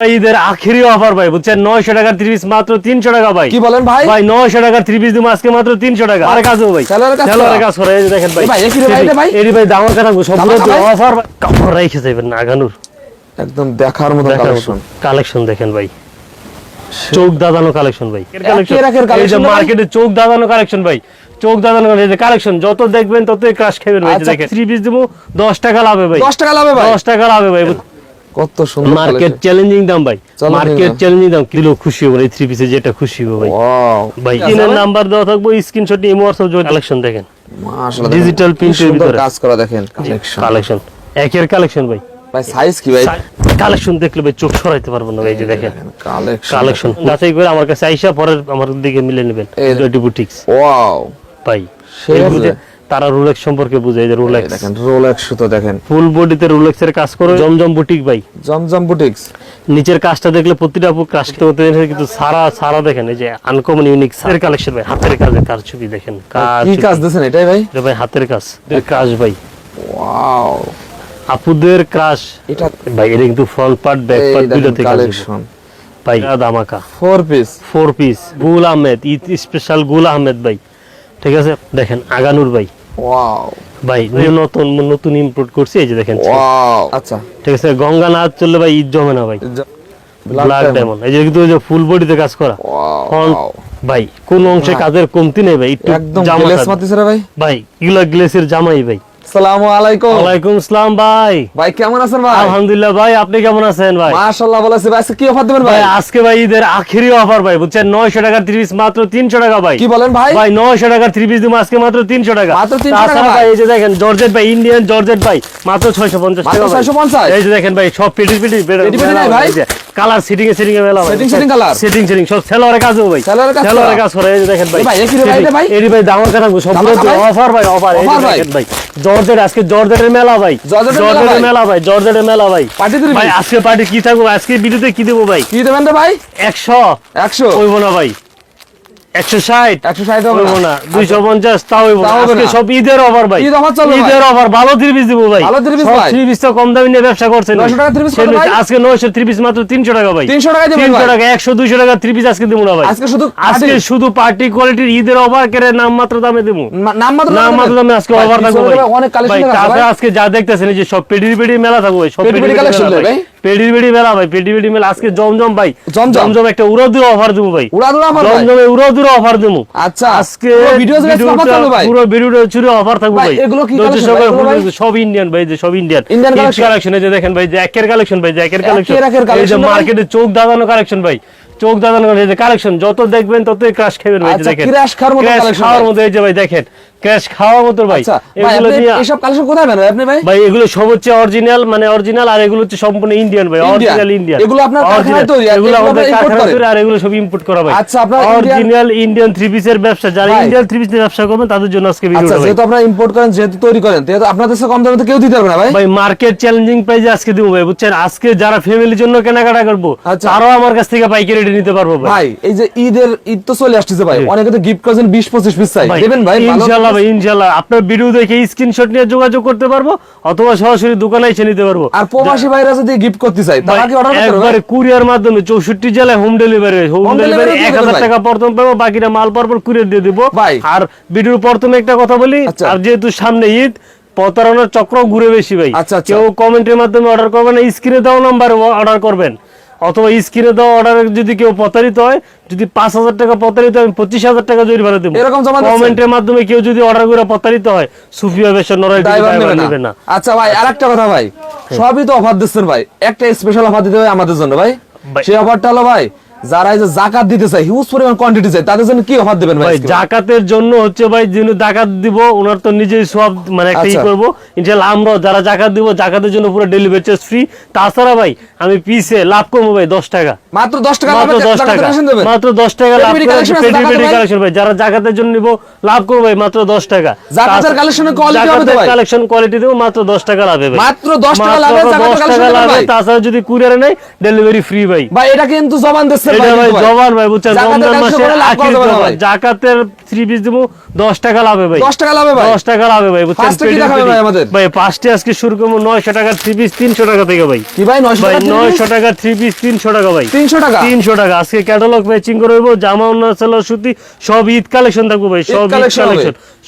ঈদের আখেরি অফার ভাই বুঝছেন? নয়শো টাকার পিস মাত্র তিনশো টাকা ভাই। কি বলেন ভাই? ভাই নয়শো টাকার পিস দিব আজকে মাত্র তিনশো টাকা। আরে কাজ ভাই কাজ করা? দেখেন ভাই। এটা ভাই? দামার অফার কাপড় রেখে যাবেন একদম দেখার মতো কালেকশন কালেকশন দেখেন ভাই। চোখ দাদানো কালেকশন ভাই? মার্কেটে চোখ দাদানো কালেকশন ভাই। চোখ দাদানো কালেকশন যত দেখবেন ততই ক্রাশ খাবেন ভাই আচ্ছা। দেখেন। থ্রি পিস দিব দশ টাকা লাভে ভাই। দশ টাকা লাভে ভাই? দশ টাকা লাভে ভাই কত সুন্দর মার্কেট চ্যালেঞ্জিং দাম ভাই। মার্কেট। চ্যালেঞ্জিং দাম। কিলো খুশি হবে এই থ্রি পিসে যেটা খুশি হবে ভাই। ভাই ইনের নাম্বার দেওয়া থাকব স্ক্রিনশট নিয়ে হোয়াটসঅ্যাপ জয়েন কালেকশন দেখেন। মাশাআল্লাহ print এর ভিতরে। কাজ করা দেখেন কালেকশন কালেকশন একের কালেকশন ভাই। ভাই সাইজ কি ভাই? কালেকশন দেখলে ভাই চোখ সরাইতে পারব না ভাই যে দেখেন। কালেকশন কালেকশন যাচাই করে আমার কাছে আইসা পরে আমার দিকে মিলে নেবেন। বুটিক্স ওয়াও ভাই সেই তারা রোলেক্স সম্পর্কে বুঝে যে রোলেক্স দেখেন রোলেক্স তো দেখেন। ফুল বডিতে রোলেক্স এর কাজ করে জমজম বুটিক ভাই। জমজম বুটিক্স নিচের কাজটা দেখলে প্রতিটা কাজ করতে কিন্তু সারা সারা দেখেন এই যে আনকমন ইউনিক সারের কালেকশন ভাই হাতের কাজের কাজ ছবি দেখেন। কি কাজ দিয়েছেন এটাই ভাই? এটা ভাই হাতের কাজ এর কাজ ভাই। ওয়াও আপুদের ক্রাশ এটা ভাই এটা কিন্তু ফ্রন্ট পার্ট ব্যাক পার্ট দুটোতে কাজ কালেকশন ভাই এটা দামাকা four piece four piece Gul Ahmed special Gul Ahmed ভাই। ঠিক আছে? দেখেন আগানুর ভাই। ওয়াও ভাই নতুন নতুন ইম্পোর্ট করছি এই যে দেখেন ওয়াও আচ্ছা। ঠিক আছে গঙ্গা না চললে ভাই ঈদ জমে না ভাই। ব্ল্যাক ডায়মন্ড এই যে কিন্তু ওই যে ফুল বডিতে কাজ করা। ওয়াও ভাই কোন অংশে কাজের কমতি নেই ভাই জামা গ্লেস কাজ। মাতিছে রে ভাই। ভাই এগুলা গ্লেসের জামাই ভাই। আসসালামু আলাইকুম। ওয়ালাইকুম আসসালাম ভাই। ভাই কেমন আছেন ভাই? আলহামদুলিল্লাহ ভাই আপনি কেমন আছেন ভাই? মাশাআল্লাহ বলেছে ভাই। আজকে কি অফার দিবেন ভাই? আজকে ভাই ঈদের আখেরি অফার ভাই বুঝছেন? নয়শো টাকার থ্রি পিস মাত্র তিনশো টাকা ভাই। কি বলেন ভাই? ভাই নয়শো টাকার থ্রি পিস দিব আজকে মাত্র তিনশো টাকা। মাত্র 300 টাকা ভাই। এই যে দেখেন জর্জেট ভাই ইন্ডিয়ান জর্জেট ভাই মাত্র ছয়শো পঞ্চাশ মাত্র টাকা 650? এই যে দেখেন ভাই সব পেটি পেটি পেটি পেটি ভাই? কালার সিটিং এ সিটিং এ মেলা setting কালার সেটিং সেটিং সব সেলরে কাজ হবে ভাই। সেলরে কাজ সেলরে কাজ করে এই দেখেন ভাই। ভাই, ভাই, ভাই? এরি ভাই কথা সব অফার ভাই অফার এই ভাই? দেখেন ভাই। জর্জেট আজকে জর্জেটের মেলা ভাই। জর্জেটের মেলা ভাই? জর্জেটের মেলা ভাই। পার্টি ভাই আজকে পার্টি কি থাকব? আজকে ভিডিওতে কি দেবো ভাই? কি দেবেন ভাই? একশো। 100 কইবো না ভাই। একশো ষাট 160 হবে না। না। দুইশো পঞ্চাশ তাও হইব না। তাও হবে আজকে সব ঈদের অফার ভাই। ঈদ offer চলবে ঈদের অফার ভালো থ্রি পিস দিব ভাই। ভালো three piece ভাই। three piece তো কম দামে নিয়ে ব্যবসা করছেন 900 টাকা three piece সেই কত ভাই? আজকে নয়শো থ্রি পিস মাত্র তিনশো টাকা ভাই। 300 টাকায় তিনশো টাকা একশো দুইশো টাকা থ্রি পিস আজকে দিব না ভাই। আজকে শুধু আজকে শুধু পার্টি কোয়ালিটির ঈদের অফার কেড়ে নাম মাত্র দামে দিব? নাম মাত্র নাম মাত্র দামে আজকে অফার থাকবে ভাই। ভাই? অনেক কালেকশন আজকে যা দেখতেছেন যে সব পেডির পেডি মেলা থাকবে সব পেডি পেডি ভাই। পেডি মেলা ভাই পেডি পেডি মেলা আজকে জমজম ভাই জমজম। একটা উড়াদুরা অফার দেবো ভাই উড়াদুরা ভাই? জমজমে উড়াদুরা অফার দেবো আচ্ছা আজকে ভিডিও থাকবে ভাই? পুরো ভিডিওটা জুড়ে অফার থাকবে ভাই, এগুলো কি? দেখবে, সব ইন্ডিয়ান ভাই যে সব ইন্ডিয়ান collection? কালেকশন এই যে দেখেন ভাই জ্যাকের কালেকশন ভাই জ্যাকের কালেকশন এই যে মার্কেটে চোখ দাদানো কালেকশন ভাই চোখ দাদানো কালেকশন যত দেখবেন ততই ক্রাশ খাবেন ভাই আচ্ছা, দেখেন crash খাওয়ার। মতো এই যে ভাই দেখেন ক্র্যাশ খাওয়ার মতো ভাই। আচ্ছা এগুলো এসব কালেকশন কোথায় পাবেন আপনি ভাই? ভাই এগুলো সব হচ্ছে অরিজিনাল মানে অরিজিনাল আর এগুলো হচ্ছে সম্পূর্ণ ইন্ডিয়ান ভাই অরিজিনাল ইন্ডিয়ান এগুলো আপনার কারখানায় তৈরি, এগুলো আমাদের কারখানায় করেন? তৈরি আর এগুলো সব ইম্পোর্ট করা ভাই। আচ্ছা, আপনারা অরিজিনাল ইন্ডিয়ান থ্রি পিসের ব্যবসা যারা ইন্ডিয়ান থ্রি পিসের ব্যবসা করবেন তাদের জন্য আজকে আচ্ছা যেহেতু আপনারা ইম্পোর্ট করেন যেহেতু তৈরি করেন যেহেতু আপনাদের সাথে কম দামে তো কেউ দিতে পারবে না ভাই? ভাই মার্কেট চ্যালেঞ্জিং প্রাইজে আজকে দিব ভাই বুঝছেন? আজকে যারা ফ্যামিলির জন্য কেনাকাটা করব আচ্ছা। তারাও আমার কাছ থেকে পাইকারি রেটে নিতে পারব ভাই। ভাই এই যে ঈদের ঈদ তো চলে আসতেছে ভাই। অনেকে তো গিফট করেছেন বিশ পঁচিশ পিস চাই দেবেন ভাই ভালো- ইনশাল্লাহ ভাই ইনশাল্লাহ আপনার ভিডিও দেখে স্ক্রিনশট নিয়ে যোগাযোগ করতে পারব অথবা সরাসরি দোকানে এসে নিতে পারব। আর প্রবাসী ভাইরা যদি গিফট করতে চাই তারা কি অর্ডার করতে পারবে? একবারে কুরিয়ার মাধ্যমে চৌষট্টি জেলায় home delivery home delivery delivery এক দিয়ে হাজার দেবেন টাকা প্রথম পাবো বাকিটা মাল পরপর কুরিয়ার দিয়ে দিব। ভাই। আর ভিডিওর প্রথমে একটা কথা বলি আচ্ছা। আর যেহেতু সামনে ঈদ প্রতারণার চক্র ঘুরে বেশি ভাই। আচ্ছা, আচ্ছা। কেউ কমেন্টের মাধ্যমে অর্ডার করবেন স্ক্রিনে দেওয়া নাম্বারে অর্ডার করবেন। অথবা স্ক্রিনে দেওয়া অর্ডারে যদি কেউ প্রতারিত হয় যদি পাঁচ হাজার টাকা প্রতারিত হয় আমি পঁচিশ হাজার টাকা জরিমানা দেবো। এরকম জমা কমেন্টের মাধ্যমে কেউ যদি অর্ডার করে প্রতারিত হয় সুফিয়া বেশন নরাই নেবে না। আচ্ছা ভাই আরেকটা কথা ভাই। সবই তো অফার দিচ্ছেন ভাই। একটা স্পেশাল অফার দিতে হবে আমাদের জন্য ভাই। ভাই। সেই অফারটা হলো ভাই যারা এই যে জাকাত দিতে চায় হিউজ পরিমাণ কোয়ান্টিটি চাই তাদের জন্য কি অফার দিবেন ভাই জাকাতের জন্য হচ্ছে ভাই যিনি জাকাত দিব ওনার তো নিজেই সব মানে একটা ই আচ্ছা। করব। ইনশাল্লাহ আমরাও যারা জাকাত দিব জাকাতের জন্য পুরো ডেলিভারি চার্জ ফ্রি তাছাড়া ভাই আমি পিসে লাভ করব ভাই দশ টাকা। মাত্র দশ টাকা মাত্র দশ টাকা। মাত্র দশ টাকা লাভ পেটি পেটি? কালেকশন ভাই। যারা জাকাতের জন্য নিব লাভ করব ভাই মাত্র দশ টাকা। জাকাতের এর quality হবে ভাই? কালেকশন কোয়ালিটি দেবো মাত্র দশ টাকা লাভে ভাই। মাত্র 10 টাকা লাভে 10 টাকা লাভে। তাছাড়া যদি কুরিয়ারে নেই ডেলিভারি ফ্রি ভাই। ভাই এটা কিন্তু জবান দিচ্ছে দিচ্ছেন এটা ভাই জবান ভাই বুঝছেন? রমজান মাসে আখির করা যাবে না জবান। জাকাতের থ্রি পিস দিব দশ টাকা লাভে ভাই। 10 টাকা লাভে ভাই? দশ টাকা লাভে ভাই বুঝছেন? First এ কি পেডি দেখাবে পেডি। ভাই আমাদের? ভাই পাঁচটি আজকে শুরু করব নয়শো টাকার থ্রি পিস তিনশো টাকা থেকে ভাই। কি ভাই 900 টাকা পিস তিনশো টাকা ভাই। 300 টাকা? আজকে ক্যাটালগ ম্যাচিং করে জামা সুতি সব ঈদ কালেকশন থাকব ভাই সব ঈদ কালেকশন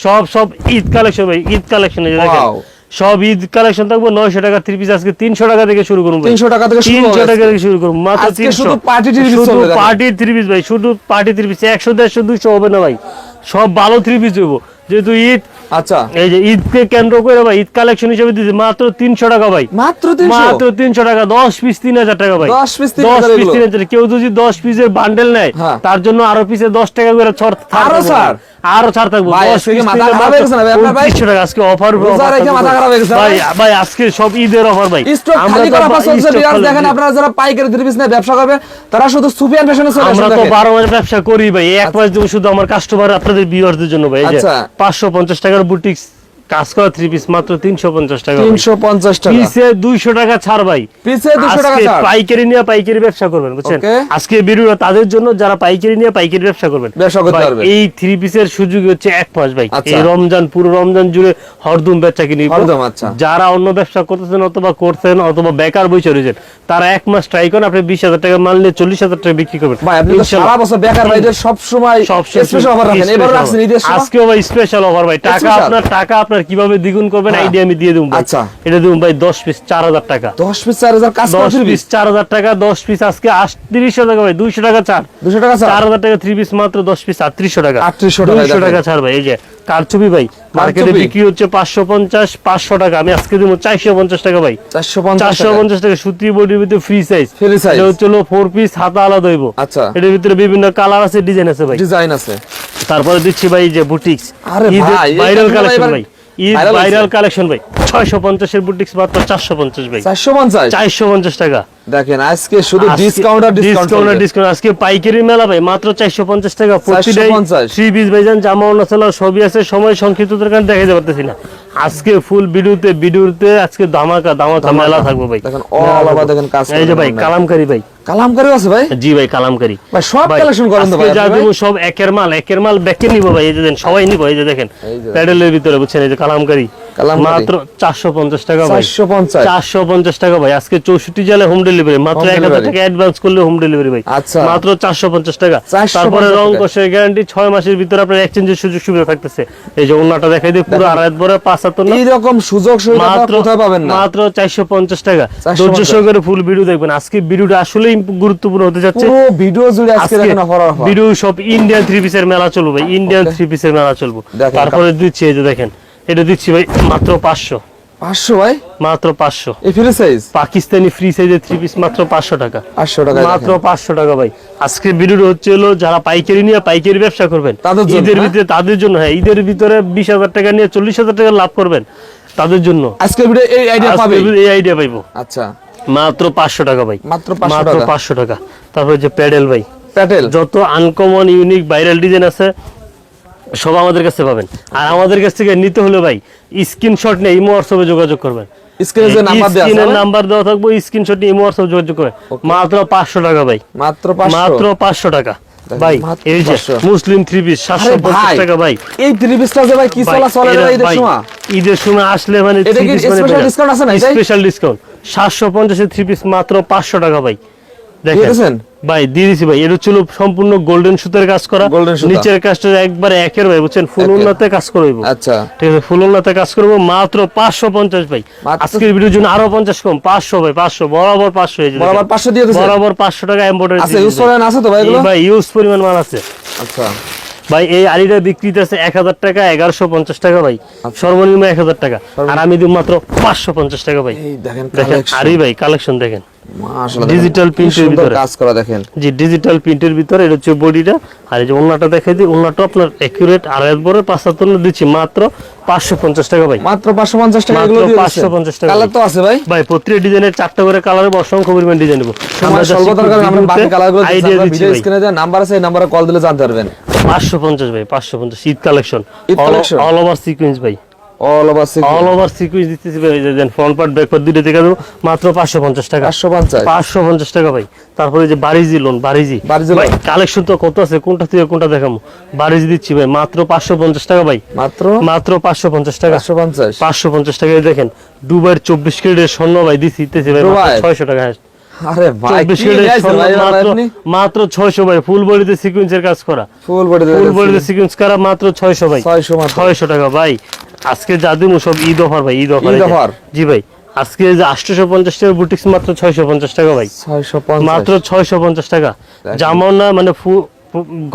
সব সব ঈদ কালেকশন ভাই ঈদ কালেকশন দেখেন. সব ঈদ কালেকশন থাকব নয়শো টাকা থ্রি পিস আজকে তিনশো টাকা থেকে শুরু করুন 300 টাকা থেকে শুরু তিনশো টাকা থেকে শুরু করুন মাত্র তিনশো। শুধু পার্টি piece শুধু পার্টি থ্রি পিস ভাই শুধু পার্টি থ্রি পিস একশো দেড়শো দুইশো হবে না ভাই। সব ভালো থ্রি পিস হইবো। যেহেতু ঈদ আচ্ছা। এই যে ঈদকে কেন্দ্র করে ভাই ঈদ কালেকশন হিসেবে দিচ্ছে মাত্র তিনশো টাকা ভাই। মাত্র মাত্র তিনশো টাকা দশ পিস তিন হাজার টাকা ভাই। 10 piece 3000 দশ পিস তিন হাজার। কেউ যদি দশ পিসের বান্ডেল নেয় হ্যাঁ। তার জন্য আরও পিসে দশ টাকা করে ছাড় ছাড় আরও ছাড়? আরও ছাড় থাকব। আজকে কি পিস মাথা নিলে খারাপ মাত্র গেছে না ভাই আপনার ভাই? 29 টাকা আজকে অফার ভাই ভাই? আজকে সব ঈদের অফার ভাই। দেখেন আপনারা যারা পাইকারি নিয়ে ব্যবসা করবে তারা শুধু সুফিয়ান ফ্যাশনে চলে আমরা তো দেখেন। বারো মাস ব্যবসা করি ভাই এক মাস শুধু আমার কাস্টমার আপনাদের ভিউয়ারদের জন্য ভাই। এই যে আচ্ছা। পাঁচশো পঞ্চাশ টাকার বুটিক্স কাজ করা থ্রি পিস মাত্র তিনশো পঞ্চাশ টাকা ভাই। 350 টাকা। পিসে দুইশো টাকা ছাড় ভাই। পিসে 200 টাকা পাইকারি নিয়ে পাইকারি ব্যবসা করবেন বুঝছেন? আজকে ভিডিওটা তাদের জন্য যারা পাইকারি নিয়ে পাইকারি ব্যবসা করবেন। ব্যবসা করতে ভাই, এই থ্রি পিসের সুযোগ হচ্ছে এক মাস ভাই। আচ্ছা। এই রমজান পুরো রমজান জুড়ে হরদম ব্যবসা কিনি আচ্ছা। যারা অন্য ব্যবসা করতেছেন অথবা করছেন অথবা বেকার বসে রয়েছেন তারা এক মাস ট্রাই করেন আপনি বিশ হাজার টাকা মাল নিয়ে চল্লিশ হাজার টাকা বিক্রি করবেন। ভাই আপনি সারা বছর বেকার ভাইদের সব সময় সব স্পেশাল অফার রাখেন। এবার রাখছেন ঈদের ভাই স্পেশাল অফার ভাই। টাকা আপনার টাকা আপনার কীভাবে দ্বিগুণ করবেন হ্যাঁ। আইডিয়া আমি দিয়ে দেবো আচ্ছা। এটা দেবো ভাই দশ পিস চার হাজার টাকা। 10 পিস 4000 কাজ দশ পিস চার হাজার টাকা দশ পিস আজকে আটত্রিশশো টাকা ভাই দুইশো টাকা চার 200 টাকা চার হাজার টাকা থ্রি পিস মাত্র দশ পিস আটত্রিশশো টাকা। 3800 টাকায় দুইশো টাকা ছাড় ভাই এই যে কারচুপি ভাই মার্কেটে বিক্রি হচ্ছে পাঁচশো পঞ্চাশ পাঁচশো টাকা আমি আজকে দেবো চারশো পঞ্চাশ টাকা ভাই। 450 চারশো টাকা। পঞ্চাশ টাকা সুতি বডির ভিতরে ফ্রি সাইজ। এটা হচ্ছে ফোর পিস হাতা আলাদা হইব। আচ্ছা। এটার ভিতরে বিভিন্ন কালার আছে ডিজাইন আছে ভাই। ডিজাইন আছে। তারপরে দিচ্ছি ভাই যে বুটিক্স আরে ভাই, ভাইরাল কালেকশন ভাই। ঈদ ভাইরাল কালেকশন ভাই। ছয়শো পঞ্চাশের বুটিক্স মাত্র চারশো পঞ্চাশ ভাই। 450 চারশো পঞ্চাশ টাকা। দেখেন আজকে শুধু ডিসকাউন্ট আর ডিসকাউন্ট discount। আজকে পাইকারি মেলা ভাই মাত্র চারশো পঞ্চাশ টাকা। প্রতিটাই 450 থ্রি পিস ভাইজান জামা সবই আছে। সময় কারণে পারতেছি না। আজকে ফুল ভিডিওতে ভিডিওতে আজকে ধামাকা ধামাকা মেলা থাকব ভাই। দেখেন, over থাকব। দেখেন কাজ এই যে ভাই দেখেন ভাই। কালামকারী আছে ভাই? জি ভাই কালামকারি। ভাই সব কালেকশন করেন তো ভাই যা দেবো? সব একের মাল একের মাল ব্যাকে নিবো ভাই এই যে দেন সবাই নিবো এই যে দেখেন। প্যাডেলের ভিতরে বুঝছেন এই যে কালামকারি কালামকারী। মাত্র চারশো পঞ্চাশ টাকা ভাই। 450 চারশো পঞ্চাশ টাকা ভাই। আজকে চৌষট্টি জেলায় হোম ডেলিভারি মাত্র এক হাজার টাকা অ্যাডভান্স করলে হোম ডেলিভারি ভাই। আচ্ছা। মাত্র চারশো পঞ্চাশ টাকা। তারপরে রং কষের গ্যারান্টি ছয় মাসের ভিতরে আপনার এক্সচেঞ্জের সুযোগ সুবিধা থাকতেছে। এই যে অন্যটা দেখাই দিই পুরো আড়াই বড় পাঁচ হাত এইরকম সুযোগ সুবিধা কোথায় পাবেন না। মাত্র চারশো পঞ্চাশ টাকা। ধৈর্য সহকারে ফুল ভিডিও দেখবেন। আজকে ভিডিওটা আসলেই গুরুত্বপূর্ণ হতে যাচ্ছে। পুরো ভিডিও জুড়ে আজকে আজকে দেখেন অফার অফার ভিডিও সব ইন্ডিয়ান থ্রি পিসের মেলা চলবে। ইন্ডিয়ান. থ্রি পিসের মেলা চলবো। তারপরে দিচ্ছি এই যে দেখেন। এটা দিচ্ছি ভাই মাত্র পাঁচশো। 500 ভাই? মাত্র পাঁচশো। এই ফ্রি সাইজ পাকিস্তানি ফ্রি সাইজের থ্রি পিস মাত্র পাঁচশো টাকা। 800 টাকা মাত্র পাঁচশো টাকা ভাই। আজকে হচ্ছে হলো যারা পাইকারি নিয়ে পাইকারি ব্যবসা করবেন তাদের ঈদের হ্যাঁ? ভিতরে তাদের জন্য হ্যাঁ ঈদের ভিতরে বিশ হাজার টাকা নিয়ে চল্লিশ হাজার টাকা লাভ করবেন তাদের জন্য। আজকে ভিডিও এই আইডিয়া পাবে এই আইডিয়া পাইবো। আচ্ছা। মাত্র পাঁচশো টাকা ভাই। মাত্র মাত্র পাঁচশো টাকা। তারপরে যে প্যাডেল ভাই। প্যাটেল যত আনকমন ইউনিক ভাইরাল ডিজাইন আছে সব আমাদের কাছে পাবেন। আর আমাদের কাছ থেকে নিতে হলে ভাই স্ক্রিনশট নিয়ে ইমো হোয়াটসঅ্যাপে যোগাযোগ করবেন। স্ক্রিনে যে নাম্বার দেওয়া আছে স্ক্রিনের নাম্বার দেওয়া থাকবে স্ক্রিনশট নিয়ে ইমো হোয়াটসঅ্যাপে যোগাযোগ করবেন। মাত্র পাঁচশো টাকা ভাই। মাত্র মাত্র পাঁচশো টাকা। ভাই এই যে মুসলিম থ্রি পিস সাতশো পঞ্চাশ টাকা ভাই। এই থ্রি পিসটা যে ভাই কি ভাই, চলা চলে ঈদের সময়? ঈদের সময় আসলে মানে আছে না স্পেশাল ডিসকাউন্ট সাতশো পঞ্চাশের থ্রি পিস মাত্র পাঁচশো টাকা ভাই। দেখেন ভাই দিয়ে দিছি ভাই। এটা ছিল সম্পূর্ণ গোল্ডেন সুতার কাজ করা। নিচের কাজটা একবারে একের ভাই বুঝছেন? ফুল। উন্নতে কাজ করব আচ্ছা। ঠিক আছে ফুল উন্নতে কাজ করব মাত্র পাঁচশো পঞ্চাশ ভাই। মাত্র- আজকের ভিডিওর জন্য আরও পঞ্চাশ কম। পাঁচশো ভাই পাঁচশো। বরাবর পাঁচশো এই যে বরাবর 500 দিয়ে দিয়েছেন? বরাবর পাঁচশো টাকা এম্বয়ডারি আচ্ছা ইউজ করেন আছে তো ভাই এগুলো? ভাই ইউজ পরিমাণ মাল আছে। আচ্ছা। ভাই এই আড়িটা বিক্রিতে আছে এক হাজার টাকা এগারোশো পঞ্চাশ টাকা ভাই। সর্বনিম্ন এক হাজার টাকা। আর আমি দিব মাত্র পাঁচশো পঞ্চাশ টাকা ভাই। এই দেখেন আরি ভাই কালেকশন দেখেন। মাশাআল্লাহ Digital দেখেন, এর ভিতরে। কাজ করা দেখেন। জি ডিজিটাল প্রিন্টের ভিতরে এটা হচ্ছে বডিটা। আর এই যে দেখাই দিই আপনার দিচ্ছি মাত্র পাঁচশো পঞ্চাশ টাকা ভাই। মাত্র 550 টাকা মাত্র এগুলো দিয়ে 550 টাকা। কালার তো আছে ভাই। ভাই প্রত্যেক ডিজাইনের চারটা করে কালারে অসংখ্য পরিমাণ ডিজাইন নেব সময় স্বল্পতার আমরা বাকি কালারগুলো আইডিয়া দিচ্ছি স্ক্রিনে দেওয়া নাম্বার আছে এই নাম্বারে কল দিলে জানতে পারবেন। পাঁচশো পঞ্চাশ ভাই পাঁচশো পঞ্চাশ। Eid collection? All over sequence ভাই। All over all over sequence দিতেছি ভাই then front part back part দুটো দেখে দেবো মাত্র পাঁচশো পঞ্চাশ টাকা। পাঁচশো পঞ্চাশ? পাঁচশো পঞ্চাশ টাকা ভাই। তারপরে যে বারিজি লোন বারিজি। ভাই কালেকশন তো কত আছে কোনটা থেকে কোনটা দেখাবো? বারিজি দিচ্ছি ভাই মাত্র পাঁচশো পঞ্চাশ টাকা ভাই। মাত্র? মাত্র পাঁচশো পঞ্চাশ টাকা। পাঁচশো পঞ্চাশ? পাঁচশো পঞ্চাশ টাকা দেখেন দুবার চব্বিশ ক্যারেটের স্বর্ণ ভাই দিচ্ছি দিতেছি ভাই দুবাই? ছয়শো টাকা। আরে ভাই মাত্র আপনি? মাত্র ছয়শো ভাই ফুল বডিতে সিকুয়েন্সের কাজ করা। ফুল বডি ফুল বডিতে সিকুয়েন্স করা মাত্র ছয়শো ভাই। ছয়শো মাত্র। ছয়শো টাকা ভাই। আজকে যা সব ঈদ অফার ভাই ঈদ অফার ঈদ offer? জি ভাই আজকে যে আটশোশো পঞ্চাশ টাকা বুটিক্স মাত্র ছয়শো পঞ্চাশ টাকা ভাই। মাত্র ছয়শো পঞ্চাশ টাকা না মানে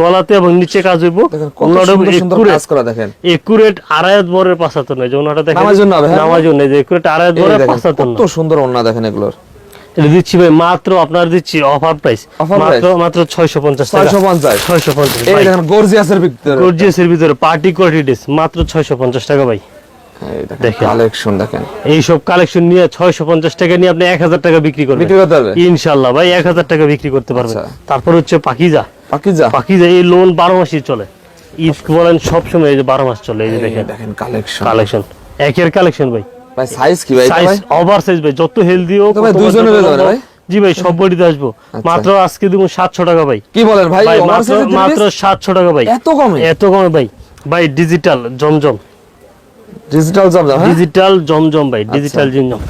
গলাতে এবং নিচে কাজ হইব। দেখেন কত সুন্দর সুন্দর কাজ করা দেখেন। একুরেট আড়াইত বরের পাঁচাতো নয় যেমন ওটা দেখেন। নামাজের জন্য হ্যাঁ? যে একুরেট আড়াইত বরের দেখেন কত সুন্দর ওন্না দেখেন এগুলোর। এটা দিচ্ছি ভাই মাত্র আপনার দিচ্ছি অফার প্রাইস মাত্র মাত্র ছয়শো পঞ্চাশ টাকা। ছয়শো পঞ্চাশ। ছয়শো পঞ্চাশ এই দেখেন গর্জিয়াসের ভিতরে। গর্জিয়াসের ভিতরে পার্টি কোয়ালিটি ড্রেস মাত্র ছয়শো পঞ্চাশ টাকা ভাই। এই দেখেন দেখেন। কালেকশন দেখেন। এইসব কালেকশন নিয়ে ছয়শো পঞ্চাশ টাকা নিয়ে আপনি এক হাজার টাকা বিক্রি করবেন। ইনশাল্লাহ ভাই এক হাজার টাকা বিক্রি করতে পারবেন। আচ্ছা। তারপর হচ্ছে পাকিজা। পাকিজা? পাকিজা এই লোন বারো মাসই চলে। ঈদ বলেন সবসময় এই যে বারো মাস চলে এই যে দেখেন। দেখেন কালেকশন কালেকশন একের কালেকশন ভাই। ভাই সাইজ কি ভাই সাইজ ওভার সাইজ ভাই যত হেলদি হোক ভাই যাবে? জি ভাই সব বডিতে আসব। মাত্র আজকে দিব সাতশো টাকা ভাই। কি বলেন ভাই মাত্র মাত্র জিনিস? সাতশো টাকা ভাই। এত কমে? এত কমে ভাই। ভাই ডিজিটাল জমজম। ডিজিটাল হ্যাঁ? ডিজিটাল জমজম ভাই ডিজিটাল জমজম।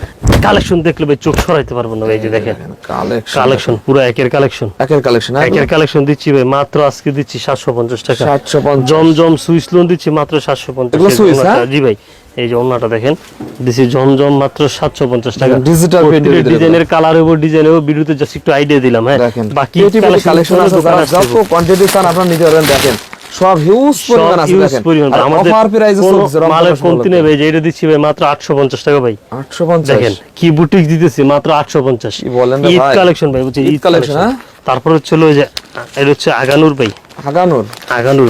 কালেকশন দেখলে ভাই চোখ সরাইতে পারব না ভাই এই যে দেখেন। কালেকশন কালেকশন পুরো একের কালেকশন একের কালেকশন একের কালেকশন দিচ্ছি ভাই মাত্র আজকে দিচ্ছি সাতশো পঞ্চাশ টাকা। সাতশো পঞ্চাশ। জমজম সুইস লোন দিচ্ছি মাত্র সাতশো পঞ্চাশ। এগুলো সুইস, হ্যাঁ? জি ভাই। এই যে অন্যটা দেখেন দিচ্ছি জমজম মাত্র সাতশো পঞ্চাশ টাকা। Digital print ডিজাইনের কালার এবং ডিজাইনের ভিডিওতে জাস্ট একটু আইডিয়া দিলাম হ্যাঁ। বাকি কালেকশন আছে যত কোয়ান্টিটি চান আপনারা নিতে পারবেন। দেখেন সব হিউজ পরিমাণ আছে দেখেন। আর অফার প্রাইসে চলছে মালের কমতি নেই ভাই যে এটা দিচ্ছি ভাই মাত্র আটশো পঞ্চাশ টাকা ভাই। 850 দেখেন কি বুটিক দিতেছি মাত্র আটশো পঞ্চাশ। কি বলেন রে ঈদ ভাই? কালেকশন ভাই ঈদ কালেকশন হ্যাঁ? তারপর হচ্ছে হলো যে এটা হচ্ছে আগানুর ভাই। হাগানুর আগানুর।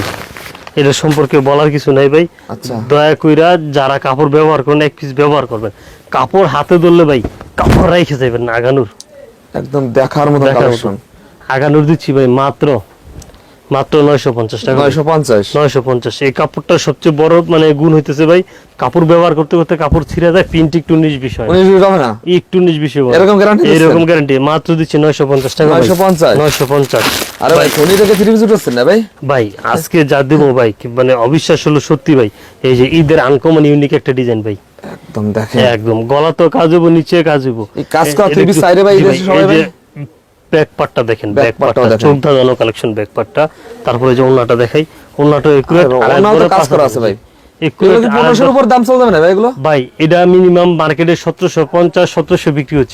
এটা সম্পর্কে বলার কিছু নাই ভাই। আচ্ছা। দয়া কইরা যারা কাপড় ব্যবহার করেন এক পিস ব্যবহার করবেন। কাপড় হাতে ধরলে ভাই কাপড় রেখে যাবেন না আগানুর। একদম দেখার মতো দেখার কালেকশন। মতো। আগানুর দিচ্ছি ভাই মাত্র মাত্র নয়শো পঞ্চাশ টাকা। নয়শো পঞ্চাশ। নয়শো পঞ্চাশ। এই কাপড়টা সবচেয়ে বড় মানে গুণ হইতেছে ভাই কাপড় ব্যবহার করতে করতে কাপড় ছিঁড়ে যায় প্রিন্ট একটু নিজ বিষয় না? একটু নিজ বিষয় এরকম দিচ্ছেন? এরকম গ্যারান্টি মাত্র দিচ্ছি নয়শো পঞ্চাশ টাকা 950? নয়শো পঞ্চাশ? আরে ভাই থেকে থ্রি পিস উঠছেন না ভাই? ভাই আজকে যা দেবো ভাই মানে অবিশ্বাস হলো সত্যি ভাই। এই যে ঈদের আনকমন ইউনিক একটা ডিজাইন ভাই। একদম দেখেন। একদম। গলা তো কাজ হব নিচে কাজ হব কাজ করা এ ভাই সবাই ভাই? ব্যাক পার্টটা দেখেন Back ব্যাক পার্টটা চোখ ধাঁধানো কালেকশন ব্যাক পার্টটা তারপরে যে ওন্নাটা দেখাই ওন্নাটা একুরেট আরে ওন্নাও তো কাজ করা আছে ভাই।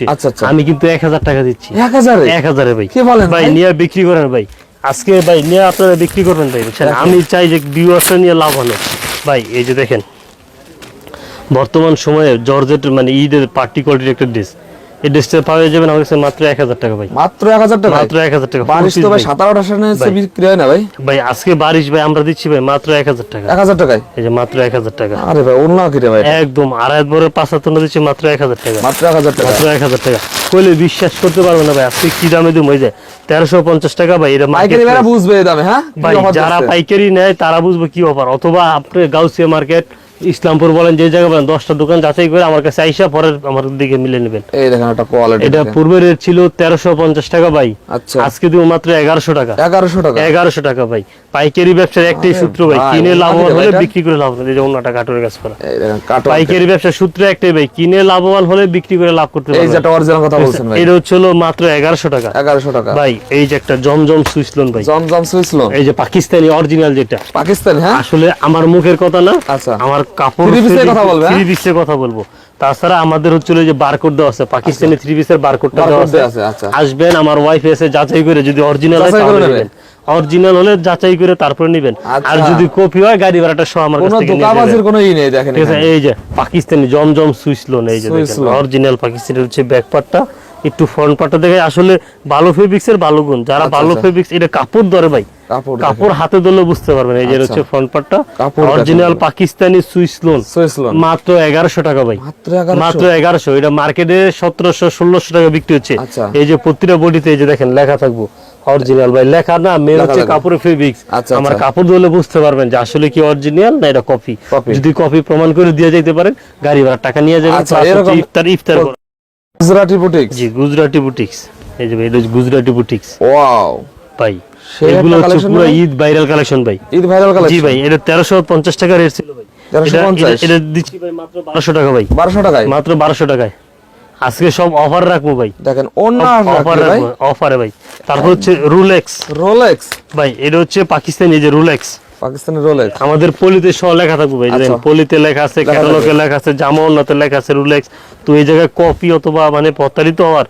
আচ্ছা, আচ্ছা। আমি কিন্তু এক হাজার টাকা দিচ্ছি। এক হাজারে? ভাই। ভাই? নিয়ে বিক্রি করেন ভাই। আজকে ভাই নিয়ে আপনারা বিক্রি করবেন ভাই বুঝছেন আমি চাই যে ভিউয়ার্সরা নিয়ে লাভ হলো ভাই এই যে দেখেন বর্তমান সময়ে জর্জেট মানে ঈদের পার্টি কোয়ালিটির একটা ড্রেস এই ড্রেসটা পাওয়া যাবে আমার কাছে মাত্র এক হাজার টাকা ভাই। মাত্র এক হাজার টাকা? মাত্র এক হাজার টাকা। বারিশ তো ভাই সাত আট আসার ভাই। বিক্রি হয় না ভাই? ভাই আজকে বারিশ ভাই আমরা দিচ্ছি ভাই মাত্র এক হাজার টাকা। এক হাজার টাকায়? এই যে মাত্র এক হাজার টাকা। আরে ভাই অন্য কি রে ভাই একদম আড়াই বড় দিচ্ছি মাত্র এক হাজার টাকা। মাত্র এক হাজার টাকা? মাত্র এক হাজার টাকা। কইলে বিশ্বাস করতে পারবে না ভাই আজকে কি দামে দিম ওই যে তেরোশো পঞ্চাশ টাকা ভাই এটা পাইকারি বুঝবে এই দামে হ্যাঁ? ভাই যারা পাইকারি নেয় তারা বুঝবে কি অফার। অথবা আপনি গাউসিয়া মার্কেট ইসলামপুর বলেন যে জায়গা বলেন দশটা দোকান যাচাই করে আমার কাছে আইসা পরে আমার দিকে মিলে নেবেন। এই দেখেন একটা কোয়ালিটি এটা পূর্বে রেট ছিল তেরোশো পঞ্চাশ টাকা ভাই। আচ্ছা। আজকে দিব মাত্র এগারোশো টাকা। এগারোশো টাকা? এগারোশো টাকা ভাই। পাইকারি ব্যবসার একটাই সূত্র ভাই কিনে লাভবান হলে বিক্রি করে লাভ হবে এই যে অন্যটা কাটুরে কাজ করা। পাইকারি ব্যবসার সূত্র একটাই ভাই কিনে লাভবান হলে বিক্রি করে লাভ করতে এই যেটা অরিজিনাল কথা বলছেন ভাই। এটা হচ্ছে মাত্র এগারোশো টাকা। এগারোশো টাকা। ভাই এই যে একটা জমজম সুইচ লোন ভাই। জমজম সুইসল এই যে পাকিস্তানি অরিজিনাল যেটা। পাকিস্তান হ্যাঁ? আসলে আমার মুখের কথা না আচ্ছা। আমার কাপড় কথা বলবে, হ্যাঁ? থ্রি পিসের কথা বলব তাছাড়া আমাদের হচ্ছে যে বারকোড দেওয়া আছে পাকিস্তানি থ্রি পিসের বারকোডটা দেওয়া দেওয়া আছে আছে, আচ্ছা। আসবেন আমার ওয়াইফ এসে যাচাই করে যদি অরিজিনাল হয় তাহলে নেবেন অরিজিনাল হলে যাচাই করে তারপরে নেবেন আচ্ছা। আর যদি কপি হয় গাড়ি ভাড়াটা সহ আমার কাছ থেকে নিয়ে কোনো ই নেই দেখেন ঠিক আছে এখানে। এই যে পাকিস্তানি জমজম সুইচ লোন এই যে। অরিজিনাল পাকিস্তানি হচ্ছে ব্যাক পার্টটা একটু ফ্রন্ট পার্টটা দেখে আসলে ভালো ফেব্রিক্স এর ভালো গুণ যারা আচ্ছা, ভালো আচ্ছা। ফেব্রিক্স এটা কাপড় ধরে ভাই কাপড় হাতে ধরলে বুঝতে পারবেন এই যে আচ্ছা। হচ্ছে ফ্রন্ট পার্টটা অরিজিনাল পাকিস্তানি সুইস লোন মাত্র এগারোশো টাকা ভাই। মাত্র এগারোশো? এটা মার্কেটে সতেরোশো ষোলোশো টাকা বিক্রি হচ্ছে। আচ্ছা। এই যে প্রতিটা বডিতে এই যে দেখেন লেখা থাকব। অরিজিনাল ভাই লেখা না মেন হচ্ছে। কাপড়ের ফেব্রিক্স আচ্ছা, আমার। কাপড় ধরলে বুঝতে পারবেন যে আসলে কি অরিজিনাল না এটা কপি যদি কপি প্রমাণ করে দিয়ে যাইতে পারেন গাড়ি ভাড়া টাকা নিয়ে যাবেন ইফতার ইফতার। গুজরাটি বুটিক জি গুজরাটি বুটিক্স এই যে ভাই এটা হচ্ছে গুজরাটি বুটিক্স ওয়াও ভাই এগুলো হচ্ছে পুরো ঈদ ভাইরাল কালেকশন ভাই। ঈদ ভাইরাল জি ভাই এটা তেরোশো পঞ্চাশ টাকা রেট ছিল ভাই। 1350 এটা- দিচ্ছি ভাই মাত্র বারোশো টাকা ভাই। বারোশো টাকায়? মাত্র বারোশো টাকায়। আজকে সব অফার রাখব ভাই। দেখেন অফার রাখব অফারে ভাই। তারপর হচ্ছে রুলেক্স রোলেক্স ভাই এটা হচ্ছে পাকিস্তানি যে রুলেক্স পাকিস্তানি রোলেক্স আমাদের পলিতে সহ লেখা থাকবে ভাই আচ্ছা। দেখেন পলিতে লেখা আছে ক্যাটালগে লেখা আছে জামা উন্নতে লেখা আছে রুলেক্স তো এই জায়গায় কপি অথবা মানে প্রতারিত হওয়ার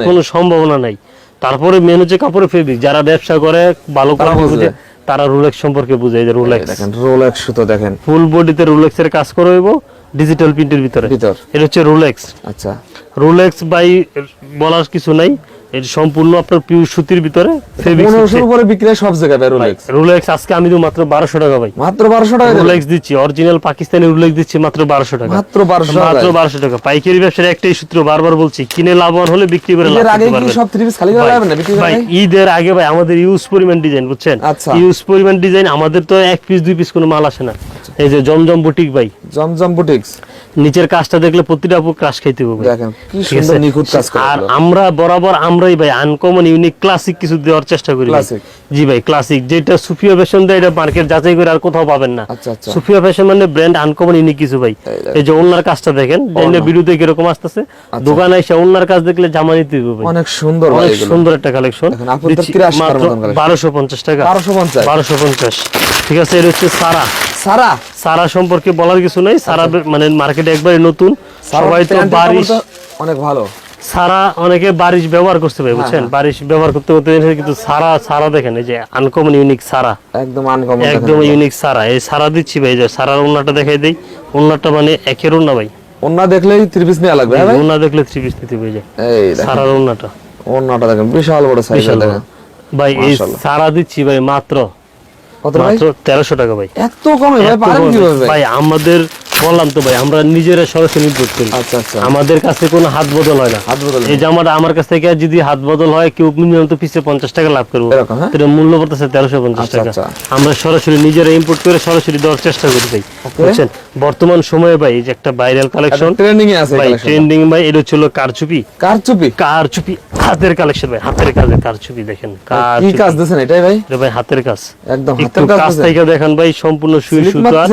কোনো সম্ভাবনা নেই। তারপরে মেন হচ্ছে কাপড়ের ফেব্রিক যারা ব্যবসা করে ভালো করে বুঝে। তারা রোলেক্স সম্পর্কে বুঝে এই যে রোলেক্স দেখেন রোলেক্স তো দেখেন। ফুল বডিতে রোলেক্স এর কাজ করে হইব ডিজিটাল প্রিন্টের ভিতরে। ভিতর। এটা হচ্ছে রোলেক্স আচ্ছা। রোলেক্স বাই বলার কিছু নাই। এটা সম্পূর্ণ আপনার পিউ সুতির ভিতরে পনেরোশোর উপরে বিক্রি সব জায়গায় ভাই রোলেক্স রোলেক্স আজকে আমি তো মাত্র বারোশো টাকা ভাই। মাত্র বারোশো টাকা রোলেক্স দিচ্ছি অরিজিনাল পাকিস্তানি রোলেক্স দিচ্ছি মাত্র বারোশো টাকা। মাত্র বারোশো মাত্র বারোশো টাকা। পাইকারি ব্যবসার একটাই সূত্র বারবার বলছি কিনে লাভবান হলে বিক্রি করে লাভ ঈদের আগে কি সব থ্রি পিস খালি করে ভাই, না? বিক্রি ভাই ভাই? ঈদের আগে ভাই আমাদের ইউজ পরিমাণ ডিজাইন বুঝছেন? আচ্ছা। ইউজ পরিমাণ ডিজাইন আমাদের তো এক পিস দুই পিস কোনো মাল আসে না। এই যে জমজম বুটিক ভাই। জমজম বুটিক্স নিচের কাজটা দেখলে প্রতিটা আপু ক্রাশ খাইতে হবে দেখেন কি ঠিক সুন্দর নিখুঁত কাজ করা আর আমরা বরাবর আমরাই ভাই আনকমন ইউনিক ক্লাসিক কিছু দেওয়ার চেষ্টা করি। জি ভাই ক্লাসিক যেটা সুফিয়া ফ্যাশন দেয় এটা মার্কেট যাচাই করে আর কোথাও পাবেন না। আচ্ছা, আচ্ছা। সুফিয়া ফ্যাশন মানে ব্র্যান্ড আনকমন ইউনিক কিছু ভাই। এই যে ওনার কাজটা দেখেন ওড়না। ভিডিওতে কীরকম আসতেছে? দোকানে এসে ওনার কাজ দেখলে জামা নিতে হবে অনেক সুন্দর অনেক সুন্দর একটা কালেকশন। বারোশো পঞ্চাশ টাকা। বারোশো পঞ্চাশ। বারোশো পঞ্চাশ। ঠিক আছে এটা হচ্ছে সারা। সারা? সারা সম্পর্কে বলার কিছু নাই। সারা মানে মার্কেটে একবারে নতুন। সবাই তো বারিশ অনেক ভালো। সারা অনেকে বারিশ ব্যবহার করতে পারে বুঝছেন? হ্যাঁ। বারিশ ব্যবহার করতে করতে কিন্তু সারা সারা দেখেন এই যে আনকমন ইউনিক সারা। একদম আনকমন একদম ইউনিক সারা। এই সারা দিচ্ছি ভাই যে সারার ওন্নাটা দেখাই দেই। ওন্নাটা মানে একের ওন্না ভাই। অন্য দেখলেই থ্রি পিস নেওয়া লাগবে হ্যাঁ ভাই? ওন্না দেখলে থ্রি পিস নিতে পেয়ে যায় এই সারার ওন্নাটা অন্যটা দেখেন বিশাল বড় সাইজ দেখেন। ভাই এই সারা দিচ্ছি ভাই মাত্র কত ভাই? মাত্র তেরোশো টাকা ভাই। এত কমে ভাই পারেন। কীভাবে? ভাই আমাদের বললাম তো ভাই আমরা নিজেরা সরাসরি ইম্পোর্ট করি। আচ্ছা আচ্ছা। আমাদের কাছে কোনো হাত বদল হয় না। হাত বদল এই জামাটা আমার কাছ থেকে যদি হাত বদল হয় কেউ মিনিমাম তো পিছিয়ে পঞ্চাশ টাকা লাভ করব। হ্যাঁ? মূল্য পড়তেছে তেরোশো পঞ্চাশ আচ্ছা, টাকা। আচ্ছা। আমরা সরাসরি নিজেরা ইম্পোর্ট করে সরাসরি দেওয়ার চেষ্টা করি ভাই। বুঝছেন? বর্তমান সময়ে ভাই যে একটা ভাইরাল কালেকশন ট্রেন্ডিং এ আছে ভাই ট্রেন্ডিং ভাই এটা ছিল কারচুপি। কারচুপি? কারচুপি হাতের কালেকশন ভাই হাতের কাজে কারচুপি দেখেন। কি কাজ দিয়েছেন এটাই ভাই? এটা ভাই হাতের কাজ। একদম হাতের কাজ দেখেন ভাই সম্পূর্ণ সুই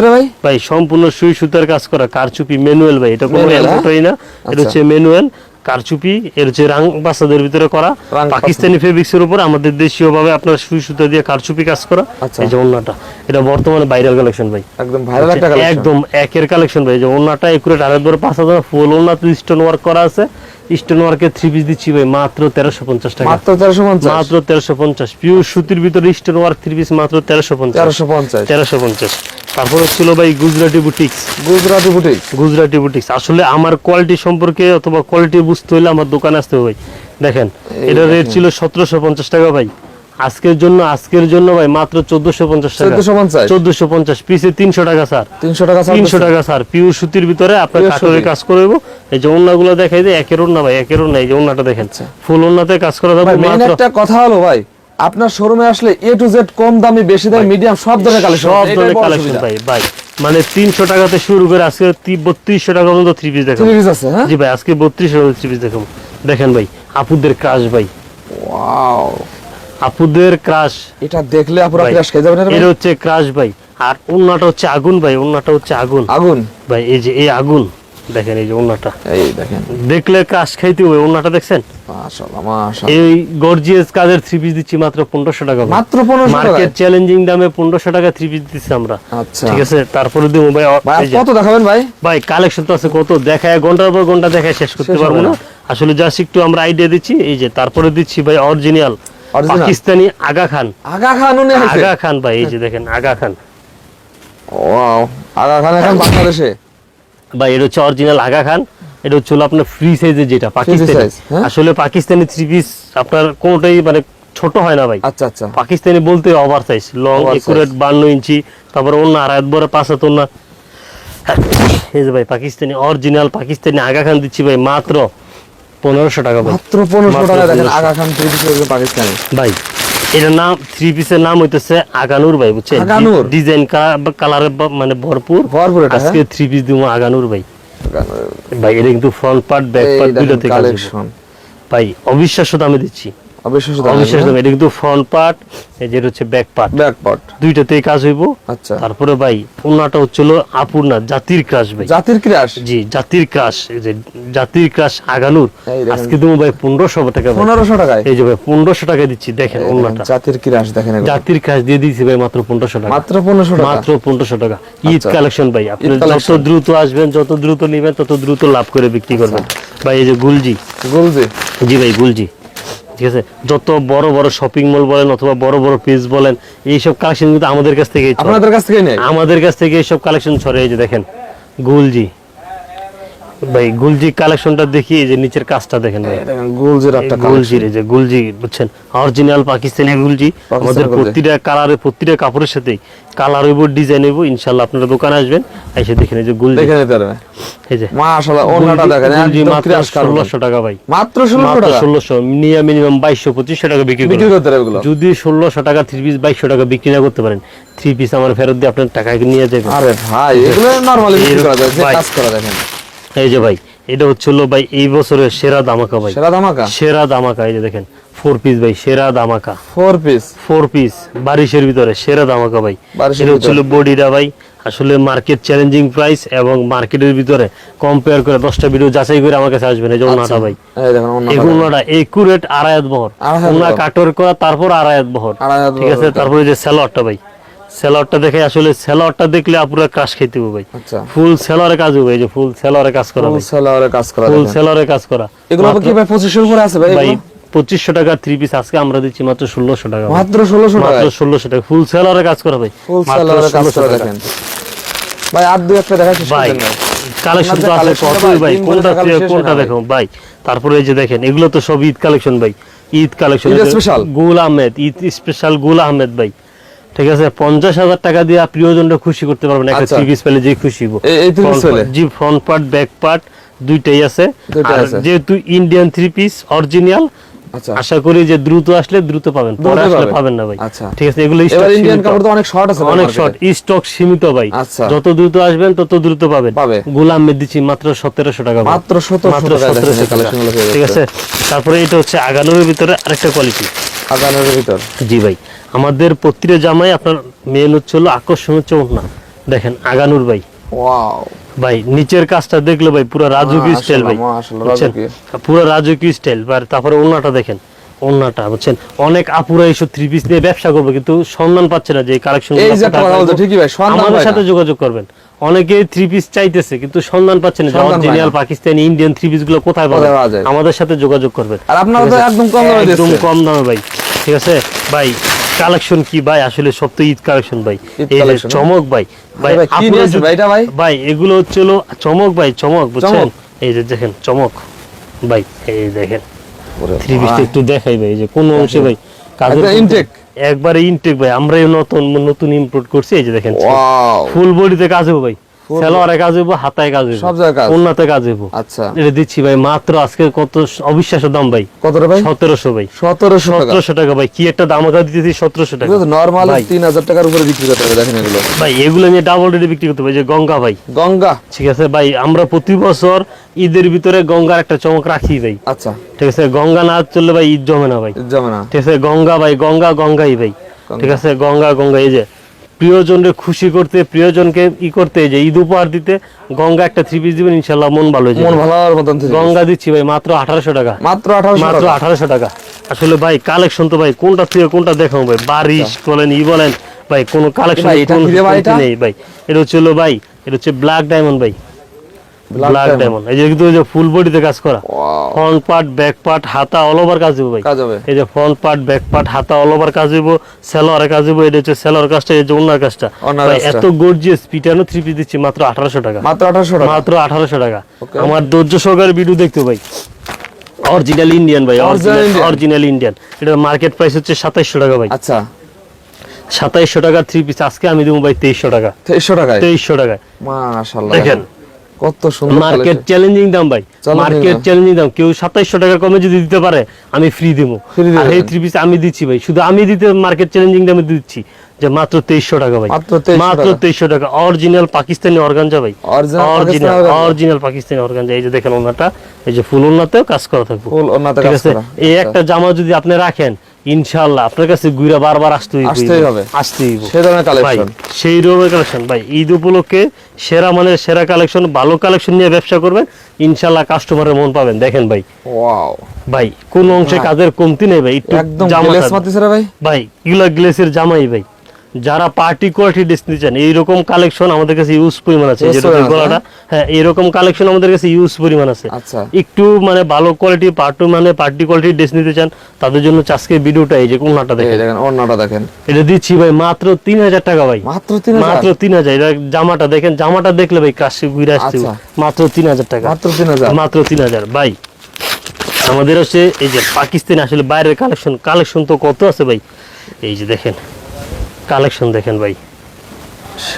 রে ভাই? সম্পূর্ণ সুই সুতার কাজ করা কারচুপি ম্যানুয়াল ভাই এটা কোনো Manual, হ্যাঁ? না। এটা আচ্ছা। হচ্ছে ম্যানুয়াল কারচুপি এর যে রাং বাসাদের ভিতরে করা। পাকিস্তানি পাকিস্তানি ফেব্রিক্সের উপর আমাদের দেশীয় ভাবে আপনার সুই সুতা দিয়ে কারচুপি কাজ করা। আচ্ছা। এই যে ওন্নাটা এটা বর্তমানে ভাইরাল কালেকশন ভাই। একদম ভাইরাল একটা কালেকশন একদম একের কালেকশন ভাই যে ওন্নাটা একুরেট পাঁচ হাজার ফুল ওন্নাতে স্টোন ওয়ার্ক করা আছে। স্টোন ওয়ার্কের থ্রি পিস দিচ্ছি ভাই মাত্র তেরোশো পঞ্চাশ টাকা। মাত্র তেরোশো পঞ্চাশ? মাত্র তেরোশো পঞ্চাশ। পিওর সুতির ভিতরে স্টোন ওয়ার্ক থ্রি পিস মাত্র তেরোশো পঞ্চাশ। তেরোশো পঞ্চাশ। তেরোশো পঞ্চাশ। তারপর ছিল ভাই Gujarati boutiques Gujarati boutique Gujarati boutiques আসলে আমার কোয়ালিটি সম্পর্কে অথবা কোয়ালিটি বুঝতে হলে আমার দোকানে আসতে হবে ভাই। দেখেন এটা রেট ছিল সতেরোশো পঞ্চাশ টাকা ভাই। আজকের জন্য আজকের জন্য ভাই মাত্র চোদ্দশো পঞ্চাশ টাকা। চোদ্দশো পঞ্চাশ। চোদ্দশো পঞ্চাশ পিসে তিনশো টাকা স্যার। তিনশো টাকা ছাড় তিনশো টাকা স্যার। পিওর সুতির ভিতরে আপনার সুতি। কাজ করব এই যে ওন্নাগুলো দেখাই দেয় একের ওন্না ভাই একের ওন্না এই যে ওন্নাটা দেখেন। ফুল ওন্নাতে কাজ করা যাবে মাত্র একটা কথা হলো ভাই আপনার শোরুমে আসলে এ টু জেড কম দামি বেশি দামি মিডিয়াম সব ধরনের কালেকশন সব ধরনের কালেকশন ভাই ভাই। মানে তিনশো টাকাতে শুরু করে আজকে বত্রিশশো টাকা পর্যন্ত থ্রি পিস দেখাবো। থ্রি পিস আছে হ্যাঁ? জি ভাই আজকে বত্রিশশো টাকা থ্রি পিস দেখাবো। দেখেন ভাই আপুদের কাজ ভাই। ওয়াও আপুদের ক্রাশ এটা দেখলে আপনারা ভাই ক্রাশ খেয়ে যাবেন না রে ভাই? এটা হচ্ছে ক্রাশ ভাই। আর ওন্নাটা হচ্ছে আগুন ভাই ওন্নাটা হচ্ছে আগুন। আগুন? ভাই এই যে এই আগুন। দেখেন এই যে ওন্নাটা এই দেখেন। দেখলে ক্রাশ খাইতে হবে ওন্নাটা দেখছেন? মাশাআল্লাহ মাশাআল্লাহ। এই গর্জিয়াস কাজের থ্রি পিস দিচ্ছি মাত্র পনেরোশো টাকা ভাই। মাত্র 1500 টাকায়? মার্কেট চ্যালেঞ্জিং দামে পনেরোশো টাকা থ্রি পিস দিচ্ছি আমরা। আচ্ছা। ঠিক আছে? তারপরে দিব ভাই কত দেখাবেন ভাই? ভাই কালেকশন তো আছে কত? দেখায় ঘণ্টার পর ঘণ্টা দেখায় শেষ করতে পারব না। আসলে জাস্ট একটু আমরা আইডিয়া দিচ্ছি এই যে তারপরে দিচ্ছি ভাই অরিজিনাল? পাকিস্তানি আগা খান। আগা খান উনি আছে আগা খান ভাই এই যে দেখেন আগা খান। ওয়াও আগা খান এখন বাংলাদেশে? ভাই এটা হচ্ছে অরিজিনাল আগা খান এটা হচ্ছে আপনার ফ্রি সাইজের যেটা পাকিস্তানি। হ্যাঁ? আসলে পাকিস্তানি থ্রি পিস আপনার কোনোটাই মানে ছোট হয় না ভাই। আচ্ছা আচ্ছা। পাকিস্তানি বলতে ওভার সাইজ লং। একুরেট বান্ন ইঞ্চি তারপর অন্য আড়াই বড় পাঁচ হাত অন্য। এই যে ভাই পাকিস্তানি অরিজিনাল পাকিস্তানি আগা খান দিচ্ছি ভাই মাত্র পনেরোশো টাকা মাত্র পনেরোশো টাকা দেখেন 1500 আগা খান থ্রি পিস পাকিস্তানি। ভাই এটার নাম থ্রি পিসের নাম হইতেছে আগানুর ভাই বুঝছেন? আগানুর? ডিজাইন কালারে মানে ভরপুর। ভরপুর আজকে থ্রি পিস দিব আগানুর ভাই। ভাই এটা কিন্তু ফ্রন্ট পার্ট ব্যাক পার্ট আসবে। কালেকশন ভাই অবিশ্বাস্য দামে দিচ্ছি। এটা কিন্তু ফ্রন্ট পার্ট এই যে হচ্ছে ব্যাক পার্ট ব্যাক পট দুইটাতেই কাজ হইব। আচ্ছা। তারপরে ভাই ওনাটা হচ্ছিল আপুর না জাতির ক্রাশ ভাই। জাতির ক্রাশ জি জাতির ক্রাশ এই যে জাতির ক্রাশ আগানুর। আজকে তুমি ভাই পনেরোশো টাকা ভাই। পনেরোশো টাকায়? এই যে ভাই পনেরোশো টাকা দিচ্ছি দেখেন দেখেন, ওনাটা। জাতির ক্রাশ দেখেন জাতির ক্রাশ দিয়ে দিয়েছি ভাই মাত্র পনেরোশো টাকা। মাত্র টাকা? মাত্র টাকা। ঈদ আচ্ছা। কালেকশন ভাই আপনি যত দ্রুত আসবেন যত দ্রুত নেবেন তত দ্রুত লাভ করে বিক্রি করবেন। আচ্ছা। ভাই এই যে গুলজি। গুলজি। জি ভাই গুলজি। ঠিক আছে? যত বড় বড় শপিং মল বলেন অথবা বড় বড় পিস বলেন এইসব কালেকশন কিন্তু আমাদের কাছ থেকে আমাদের কাছ থেকে নেই আমাদের কাছ থেকে এইসব কালেকশন ছড়ে এই যে দেখেন গুলজি। ভাই গুলজি কালেকশনটা দেখি যে নিচের কাজটা দেখেন ভাই। গুলজির একটা গুলজি এই যে গুলজি বুঝছেন? অরিজিনাল পাকিস্তানি গুলজি আমাদের প্রতিটা কালারে প্রতিটা কাপড়ের সাথে কালার হইব ডিজাইন হইব ইনশাআল্লাহ আপনারা দোকানে আসবেন এসে দেখেন এই যে গুলজি। দেখে নিতে পারবে। এই যে মাশাআল্লাহ ওনাটা দেখেন গুলজি মাত্র ক্রাশ কারণ ষোলোশো টাকা ভাই। মাত্র ষোলোশো মাত্র টাকা? ষোলোশো নিয়ে মিনিমাম বাইশশো পঁচিশশো টাকা বিক্রি করতে যদি ষোলোশো টাকা থ্রি পিস বাইশশো টাকা বিক্রি না করতে পারেন থ্রি পিস আমার ফেরত দিয়ে আপনার টাকা নিয়ে যাবেন। আরে ভাই এগুলো নরমালি বিক্রি করা যায় কাজ করা দেখেন এই যে ভাই এটা হচ্ছিল ভাই এই বছরের সেরা দামাকা ভাই। সেরা ধামাকা? সেরা দামাকা এই যে দেখেন ফোর পিস ভাই সেরা দামাকা ফোর পিস ফোর পিস বারিশের ভিতরে সেরা দামাকা ভাই। এটা হচ্ছিল বডিটা ভাই আসলে মার্কেট চ্যালেঞ্জিং প্রাইস এবং মার্কেটের ভিতরে কম্পেয়ার করে দশটা ভিডিও যাচাই করে আমার কাছে আসবেন এই যে ওনাটা ভাই। এই দেখেন ওনাটা একুরেট আড়ায়াত বহর। ওনা। কাটর করা তারপর আড়ায়াত বহর। ঠিক আছে। তারপরে যে স্যালোয়ারটা ভাই। স্যালোয়ারটা দেখে আসলে স্যালোয়ারটা দেখলে আপুরা ক্রাশ খেতে হবে ভাই। আচ্ছা। ফুল সেলরে কাজ হবে এই যে ফুল সেলরে কাজ করা ফুল সেলারে কাজ করা ফুল সেলরে কাজ করা। এগুলো কি ভাই পঁচিশের উপরে আছে ভাই? পঁচিশশো টাকা থ্রি পিস আজকে আমরা দিচ্ছি মাত্র ষোলোশো টাকা মাত্র ষোলোশো টাকা মাত্র ষোলোশো টাকা। ফুল সেলরে কাজ করা ভাই। ফুল সেলারে কাজ করা দেখেন। ভাই আর দুই একটা দেখা ভাই কালেকশন তো আছে কতই ভাই, কোনটা কোনটা দেখো ভাই। তারপরে এই যে দেখেন এগুলো তো সব ঈদ কালেকশন ভাই। Eid collection special? Gul Ahmed Eid special গুল আহমেদ ভাই। ঠিক আছে? পঞ্চাশ হাজার টাকা দিয়ে প্রিয়জনটা খুশি করতে পারবেন। একটা টিভি থ্রি পিস পেলে যে খুশি? জি ফ্রন্ট পার্ট ব্যাক পার্ট দুইটাই আছে। যেহেতু ইন্ডিয়ান থ্রি পিস অরিজিনাল আশা করি যে দ্রুত আসলে দ্রুত পাবেন পরে আসলে পাবেন। না ভাই। আচ্ছা। ঠিক আছে এগুলো stock ইন্ডিয়ান কাপড় তো অনেক শর্ট আছে অনেক শর্ট স্টক সীমিত ভাই। আচ্ছা। যত দ্রুত আসবেন তত দ্রুত পাবেন। গোলাম মে দিচ্ছি মাত্র সতেরোশো টাকা মাত্র 1700 মাত্র টাকায় দেখেন 1700 এই collection গুলো পেয়ে ঠিক আছে। তারপরে এটা হচ্ছে আগানোর ভিতরে আরেকটা কোয়ালিটি আগানের ভিতর। জি ভাই আমাদের প্রতিটা জামাই আপনার মেন হচ্ছে হলো আকর্ষণ হচ্ছে দেখেন আগানুর ভাই। ওয়াও ভাই নিচের কাজটা দেখলে ভাই পুরো রাজকীয় স্টাইল ভাই। পুরো রাজকীয় স্টাইল তারপরে ওড়নাটা দেখেন ওড়নাটা বুঝছেন? অনেক আপুরা এইসব থ্রি পিস নিয়ে ব্যবসা করবে কিন্তু সম্মান পাচ্ছে না যে কালেকশন ঠিকই ভাই, আমাদের সাথে যোগাযোগ করবেন। অনেকে থ্রি পিস চাইতেছে কিন্তু সন্ধান পাচ্ছে না অরিজিনাল পাকিস্তানি ইন্ডিয়ান থ্রি পিসগুলো কোথায় পাওয়া যায়? আমাদের সাথে যোগাযোগ করবেন। আর আপনারা তো? একদম কম দামে একদম কম দামে ভাই। ঠিক আছে? ভাই কালেকশন কি ভাই? আসলে সব তো ঈদ কালেকশন ভাই। এই যে? চমক ভাই। ভাই ভাই, ভাই এটা ভাই? ভাই এগুলো হচ্ছে চমক ভাই চমক বুঝছেন? এই যে দেখেন চমক। ভাই এই দেখেন। থ্রি পিসটা একটু দেখাই ভাই এই যে কোন অংশে ভাই? কাজের ইনটেক একবারে ইনটেক ভাই আমরা নতুন নতুন ইম্পোর্ট করছি এই যে দেখেন। ফুল বডিতে কাজ হবে ভাই। সেলোয়ারে কাজ হইব হাতায় কাজ হইব। সব জায়গায় কাজ। উন্নতে কাজ হইব। আচ্ছা। এটা দিচ্ছি ভাই মাত্র আজকে কত অবিশ্বাস্য দাম ভাই? কত ভাই? সতেরোশো ভাই। সতেরোশো টাকা। সতেরোশো টাকা ভাই কি একটা দাম দিতেছি সতেরোশো টাকা। নর্মাল ভাই। তিন হাজার টাকার উপরে বিক্রি করতে হবে দেখেন এগুলো। ভাই এগুলো নিয়ে ডাবল রেটে বিক্রি করতে হবে যে গঙ্গা ভাই। গঙ্গা। ঠিক আছে ভাই আমরা প্রতি বছর ঈদের ভিতরে গঙ্গার একটা চমক রাখি ভাই। আচ্ছা। ঠিক আছে গঙ্গা না চললে ভাই ঈদ জমে না ভাই। জমে না। ঠিক আছে গঙ্গা ভাই গঙ্গা গঙ্গাই ভাই। ঠিক আছে গঙ্গা গঙ্গা এই যে প্রিয়জনকে খুশি করতে প্রিয়জনকে ই করতে যে ঈদ উপহার দিতে গঙ্গা একটা থ্রি পিস দিবেন ইনশাল্লাহ মন ভালো মন ভালোর ভালো মতন গঙ্গা দিচ্ছি ভাই মাত্র আঠারোশো টাকা। মাত্র আঠারোশো মাত্র আঠারোশো টাকা। আসলে ভাই কালেকশন তো ভাই কোনটা থেকে কোনটা দেখাবো ভাই? বারিশ বলেন ই বলেন ভাই কোনো কালেকশন? নেই ভাই। এটা হচ্ছে ভাই এটা হচ্ছে ব্ল্যাক ডায়মন্ড ভাই। ব্ল্যাক ডায়মন্ড এই যে কিন্তু ওই যে ফুল বডিতে কাজ করা। ফ্রন্ট পার্ট ব্যাক পার্ট হাতা অল ওভার কাজ হবে ভাই। কাজ হবে। এই যে ফ্রন্ট পার্ট ব্যাক পার্ট হাতা অল ওভার কাজ হইব। সেলোয়ারে কাজ হইব এটা হচ্ছে সেলোয়ার কাজটা এই যে ওনার কাজটা। ভাই, এত গর্জিয়াস পিটানো থ্রি পিস দিচ্ছি মাত্র আঠারোশো টাকা। মাত্র আঠারোশো টাকা? মাত্র আঠারোশো টাকা। আমার ধৈর্য সহকারে ভিডিও দেখতে ভাই। অরিজিনাল ইন্ডিয়ান ভাই অরিজিনাল ইন্ডিয়ান এটার মার্কেট প্রাইস হচ্ছে সাতাইশশো টাকা ভাই। আচ্ছা। সাতাইশশো টাকা থ্রি পিস আজকে আমি দেবো ভাই তেইশশো টাকা। তেইশশো টাকায়? তেইশশো মাশাল্লাহ দেখেন কত সুন্দর মার্কেট চ্যালেঞ্জিং দাম ভাই। মার্কেট চ্যালেঞ্জিং দাম। কেউ টাকা কমে যদি দিতে পারে আমি ফ্রি দেবো। আর এই থ্রি পিস আমি দিচ্ছি ভাই। শুধু আমি দিতে মার্কেট চ্যালেঞ্জিং দামে দিচ্ছি যে মাত্র তেইশশো টাকা ভাই। মাত্র 2300 টাকা। তেইশশো টাকা। অরিজিনাল পাকিস্তানি অর্গানজা ভাই। অরিজিনাল। Original Pakistani organza. এই যে দেখেন ওনাটা এই যে ফুল ওনাতেও কাজ করা থাকবে। ফুল ওনাতে ঠিক কাজ আছে? করা। এই একটা জামা যদি আপনি রাখেন ইনশাআল্লাহ আপনার কাছে ঘুরে বারবার আসতেই আসতেই হবে। আসতেই সেই ধরনের কালেকশন সেই রকমের কালেকশন ভাই ঈদ উপলক্ষে সেরা মানের সেরা কালেকশন ভালো কালেকশন নিয়ে ব্যবসা করবেন ইনশাল্লাহ কাস্টমারের মন পাবেন। দেখেন ভাই। ওয়াও ভাই কোন অংশে কাজের কমতি নেই ভাই একটু জামা ভাই। ভাই এগুলা গ্লেসের জামাই ভাই। যারা পার্টি কোয়ালিটি নিতে চান এইরকম কালেকশন আমাদের কাছে ইউজ পরিমাণ আছে গলাটা হ্যাঁ? এরকম কালেকশন আমাদের কাছে ইউজ পরিমাণ আছে। আচ্ছা। একটু মানে ভালো কোয়ালিটি পার্টি মানে পার্টি কোয়ালিটি ড্রেস নিতে চান তাদের জন্য আজকে ভিডিওটা এই যে কোনটা দেখেন। দেখেন ওনাটা দেখেন। এটা দিচ্ছি ভাই মাত্র তিন হাজার টাকা ভাই। মাত্র তিন মাত্র তিন হাজার এটা জামাটা দেখেন জামাটা দেখলে ভাই কাশি ঘুরে আসছে। আচ্ছা। মাত্র তিন হাজার টাকা। মাত্র তিন হাজার? মাত্র তিন হাজার ভাই। আমাদের হচ্ছে এই যে পাকিস্তানি আসলে বাইরের কালেকশন কালেকশন তো কত আছে ভাই? এই যে দেখেন। কালেকশন দেখেন ভাই।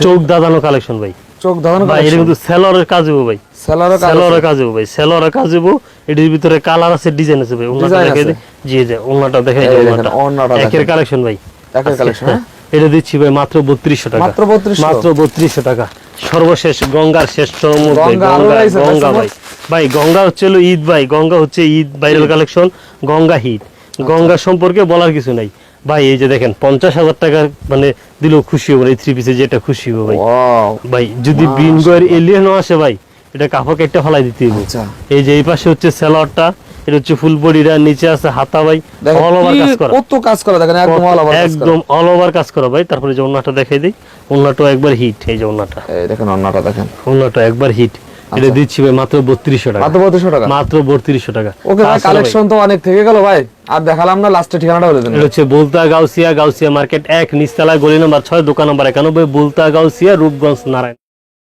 চোখ দাদানো কালেকশন ভাই। চোখ ধারণ ভাই এটা কিন্তু সেলরের কাজ হব ভাই। সেলারও কাজ সেলরের কাজ হব ভাই। সেলরের কাজ হব এটির ভিতরে কালার আছে ডিজাইন আছে ভাই। ওনাটা দেখে। জি জি ওনাটা দেখে ওনাটা ওড়নাটা। একের কালেকশন ভাই। একের আজকে, collection, হ্যাঁ, এটা দিচ্ছি ভাই মাত্র বত্রিশশো টাকা। মাত্র 3200? মাত্র বত্রিশশো টাকা। সর্বশেষ গঙ্গার শেষ চরমুখ গঙ্গা গঙ্গা ভাই। ভাই গঙ্গা হচ্ছে ঈদ ভাই। গঙ্গা হচ্ছে Eid viral collection Ganga hit Ganga সম্পর্কে বলার কিছু নাই। ভাই এই যে দেখেন পঞ্চাশ হাজার টাকার মানে দিলেও খুশি হব এই থ্রি পিসে যেটা খুশি হব ভাই। ভাই যদি বিনগয়ের এলিয়েনও আসে ভাই এটা কাপড় একটা ফলাই দিতে হবে আচ্ছা। এই যে এই পাশে হচ্ছে সেলরটা এটা হচ্ছে ফুল বডিটা নিচে আছে হাতা ভাই অল ওভার কাজ করা। কত কাজ করা দেখেন একদম অল ওভার একদম অল ওভার কাজ করা ভাই তারপরে যে ওন্নাটা দেখাই দিই ওন্নাটাও একবার হিট এই যে ওন্নাটা। এই দেখেন ওনাটা দেখেন। ওন্নাটা একবার হিট এটা দিচ্ছি ভাই মাত্র বত্রিশশো টাকা। মাত্র বত্রিশশো টাকা? মাত্র বত্রিশশো টাকা। ওকে ভাই, কালেকশন তো অনেক থেকে গেল ভাই। আর দেখালাম না লাস্টের ঠিকানাটা বলে দেন। হচ্ছে বুলতা গাউসিয়া গাউসিয়া মার্কেট এক নিচতলা গলি নম্বর ছয়, দোকান নম্বর একানব্বই, বুলতা গাউসিয়া, রূপগঞ্জ, নারায়ণ।